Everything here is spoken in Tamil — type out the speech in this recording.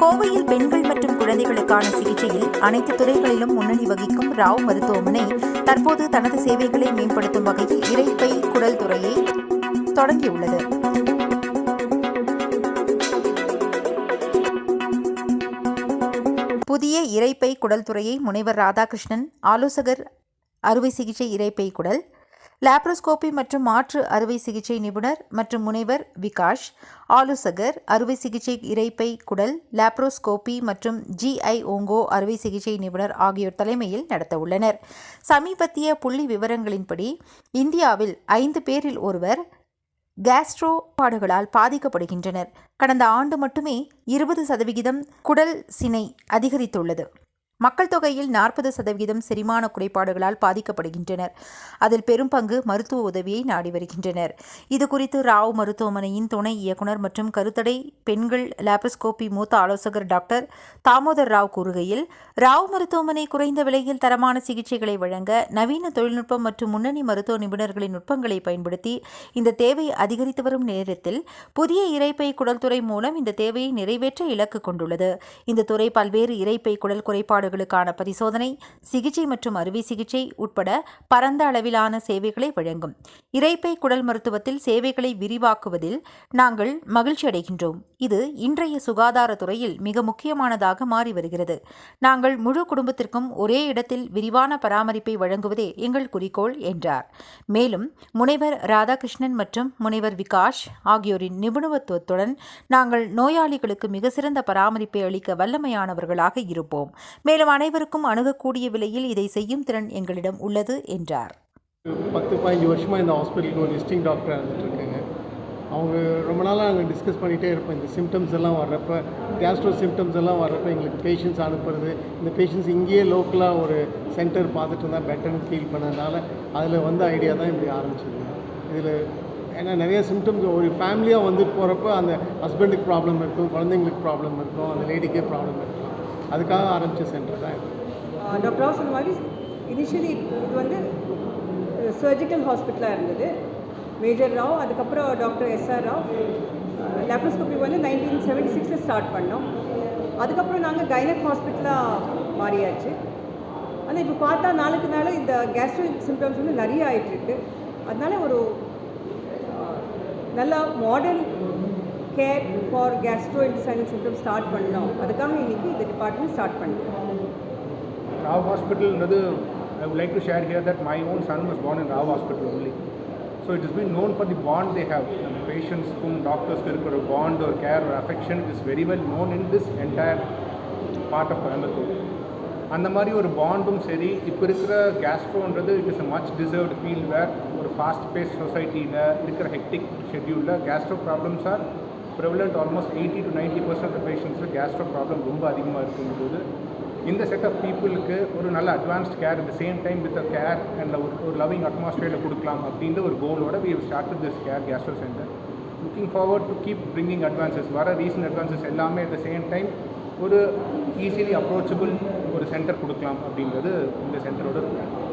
கோவையில் பெண்கள் மற்றும் குழந்தைகளுக்கான சிகிச்சையில் அனைத்து துறைகளிலும் முன்னணி வகிக்கும் ராவ் மருத்துவமனை தற்போது தனது சேவைகளை மேம்படுத்தும் வகையில் இறைப்பை குடல் துறையை தொடங்கியுள்ளது. புதிய இரைப்பை குடல் துறையை முனைவர் ராதாகிருஷ்ணன் ஆலோசகர் அறுவை சிகிச்சை இறைப்பை குடல் லாப்ரோஸ்கோபி மற்றும் மாற்று அறுவை சிகிச்சை நிபுணர் மற்றும் முனைவர் விகாஷ் ஆலோசகர் அறுவை சிகிச்சை இறைப்பை குடல் லாப்ரோஸ்கோபி மற்றும் ஜிஐ ஓங்கோ அறுவை சிகிச்சை நிபுணர் ஆகியோர் தலைமையில் நடத்தவுள்ளனர் சமீபத்திய புள்ளி விவரங்களின்படி இந்தியாவில் ஐந்து பேரில் ஒருவர் கேஸ்ட்ரோ பாடுகளால் பாதிக்கப்படுகின்றனர். கடந்த ஆண்டு மட்டுமே இருபது சதவிகிதம் குடல் சினை அதிகரித்துள்ளது. மக்கள் தொகையில் நாற்பது சதவிகிதம் செரிமான குறைபாடுகளால் பாதிக்கப்படுகின்றனர். அதில் பெரும் பங்கு மருத்துவ உதவியை நாடி வருகின்றனர். இது குறித்து ராவ் மருத்துவமனையின் துணை இயக்குனர் மற்றும் கருத்தடை பெண்கள் லாப்ரோஸ்கோபி மூத்த ஆலோசகர் டாக்டர் தாமோதர் ராவ் கூறுகையில் ராவ் மருத்துவமனை குறைந்த விலையில் தரமான சிகிச்சைகளை வழங்க நவீன தொழில்நுட்பம் மற்றும் முன்னணி மருத்துவ நிபுணர்களின் நுட்பங்களை பயன்படுத்தி இந்த தேவை அதிகரித்து வரும் நேரத்தில் புதிய இரைப்பை குடல் துறை மூலம் இந்த தேவையை நிறைவேற்ற இலக்கு கொண்டுள்ளது. இந்த துறை பல்வேறு இறைப்பை குடல் குறைபாடு குறைபாடுகளுக்கான பரிசோதனை சிகிச்சை மற்றும் அறுவை சிகிச்சை உட்பட பரந்த அளவிலான சேவைகளை வழங்கும். இறைப்பை குடல் மருத்துவத்தில் சேவைகளை விரிவாக்குவதில் நாங்கள் மகிழ்ச்சி அடைகின்றோம். இது இன்றைய சுகாதாரத்துறையில் மிக முக்கியமானதாக மாறி வருகிறது. நாங்கள் முழு குடும்பத்திற்கும் ஒரே இடத்தில் விரிவான பராமரிப்பை வழங்குவதே எங்கள் குறிக்கோள் என்றார். மேலும் முனைவர் ராதாகிருஷ்ணன் மற்றும் முனைவர் விகாஷ் ஆகியோரின் நிபுணத்துவத்துடன் நாங்கள் நோயாளிகளுக்கு மிக சிறந்த பராமரிப்பை அளிக்க வல்லமையானவர்களாக இருப்போம். மேலும் அனைவருக்கும் அணுகக்கூடிய விலையில் இதை செய்யும் திறன் எங்களிடம் உள்ளது என்றார். பத்து பதினஞ்சு வருஷமாக இந்த ஹாஸ்பிட்டலுக்கு ஒரு விசிட்டிங் டாக்டர் இருந்துட்டுருக்கேங்க அவங்க ரொம்ப நாளாக நாங்கள் டிஸ்கஸ் பண்ணிகிட்டே இருப்போம் இந்த சிம்டம்ஸ் எல்லாம் வர்றப்போ கேஸ்ட்ரோ சிம்டம்ஸ் எல்லாம் வர்றப்போ எங்களுக்கு பேஷண்ட்ஸ் அனுப்புறது இந்த பேஷண்ட்ஸ் இங்கேயே லோக்கலாக ஒரு சென்டர் பார்த்துட்டு இருந்தால் பெட்டர்னு ஃபீல் பண்ணதுனால அதில் வந்து ஐடியா தான் இப்படி ஆரம்பிச்சது. இதில் ஏன்னா நிறைய சிம்டம்ஸ் ஒரு ஃபேமிலியாக வந்து போகிறப்ப அந்த ஹஸ்பண்டுக்கு ப்ராப்ளம் இருக்கும் குழந்தைங்களுக்கு ப்ராப்ளம் இருக்கும் அந்த லேடிக்கே ப்ராப்ளம் இருக்கும். அதுக்காக ஆரம்பித்த சென்டர் தான் இது. டாக்டர் ராவ் சொன்ன மாதிரி இனிஷியலி இது வந்து சர்ஜிக்கல் ஹாஸ்பிட்டலாக இருந்தது. மேஜர் ராவ் அதுக்கப்புறம் doctor S R Rao laparoscopy வந்து நைன்டீன் செவன்ட்டி சிக்ஸில் ஸ்டார்ட் பண்ணோம். அதுக்கப்புறம் நாங்கள் கைனக் ஹாஸ்பிட்டலாக மாறியாச்சு. ஆனால் இப்போ பார்த்தா நாளுக்கு நாள் இந்த கேஸ்ட்ரிக் சிம்டம்ஸ் வந்து நிறைய ஆகிட்டுருக்கு அதனால ஒரு நல்லா modern Care for gastrointestinal symptom start பண்ணோம் அதுக்காக இன்னைக்கு இந்த டிபார்ட்மெண்ட் ஸ்டார்ட் பண்ணோம் Rao Hospital, another, I would like to share here that my own son was born in Rao Hospital only. So it has been known for the bond they have. And the patients whom doctors can a bond or care or affection is very well known in this entire part of Coimbatore. அந்த மாதிரி ஒரு பாண்டும் சரி இப்போ இருக்கிற கேஸ்ட்ரோன்றது it is a much deserved field where ஒரு ஃபாஸ்ட் பேஸ் சொசைட்டியில் இருக்கிற ஹெக்டிக் ஷெட்யூலில் gastro problems R prevalent almost eighty to ninety percent of பேஷண்ட்ஸில் gastro problem ரொம்ப அதிகமாக இருக்கும்போது இந்த செட் ஆஃப் பீப்புளுக்கு ஒரு நல்ல advanced care at the same time with a care and ஒரு ஒரு லவ்விங் அட்மாஸ்பியரில் கொடுக்கலாம் அப்படின்ற ஒரு கோலோட we start this care gastro centre looking forward to keep bringing advances வர ரீசன்ட் அட்வான்சஸ் எல்லாமே அட் த சேம் டைம் ஒரு ஈஸிலி அப்ரோச்சபிள் ஒரு சென்டர் கொடுக்கலாம் அப்படின்றது இந்த சென்டரோட பிளான்